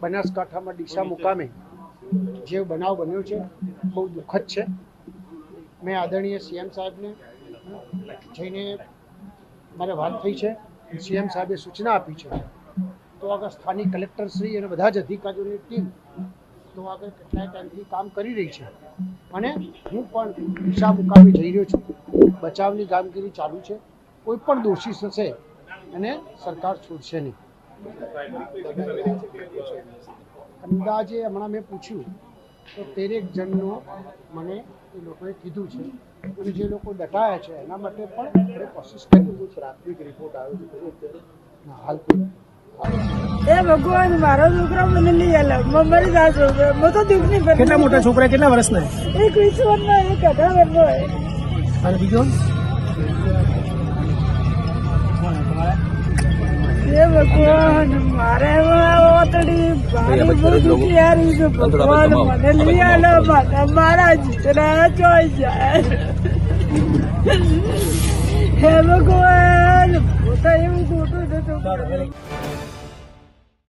બનાસકાંઠામાં ડીસા મુકામે જે બનાવ બન્યો છે, બહુ દુઃખદ છે. મેં આદરણીય સીએમ સાહેબને જઈને મારે વાત થઈ છે. સીએમ સાહેબે સૂચના આપી છે. તો આગળ સ્થાનિક કલેક્ટર શ્રી અને બધા જ અધિકારીઓની ટીમ તો આગળ કેટલાય ટાઈમથી કામ કરી રહી છે. અને હું પણ ડીસા મુકાવી જઈ રહ્યો છું. બચાવની કામગીરી ચાલુ છે. કોઈ પણ દોષી થશે અને સરકાર છોડશે નહીં. અંદાજે હમણાં મેં પૂછ્યું તો તેરેક જણનો મને એ લોકોએ કીધું છે. અને જે લોકો દટાયા છે એના માટે પણ આપણે કોશિશ કરી પ્રાથમિક રિપોર્ટ આવ્યો છે ના, હાલ એ ભગવાન મારો છોકરો મને નહીં આલે. મરી જાશો મો તો દુઃખ નહીં કેટલા મોટા છોકરા કેટલા વર્ષના એક વીસ વર્ષનો એક અઢાર વર્ષનો અને બીજો? એ ભગવાન મારે મને લઈ આલો મારા જીતના ચોઈ જાય હે ભગવાન પોતા એવું ખોટું કર્યું.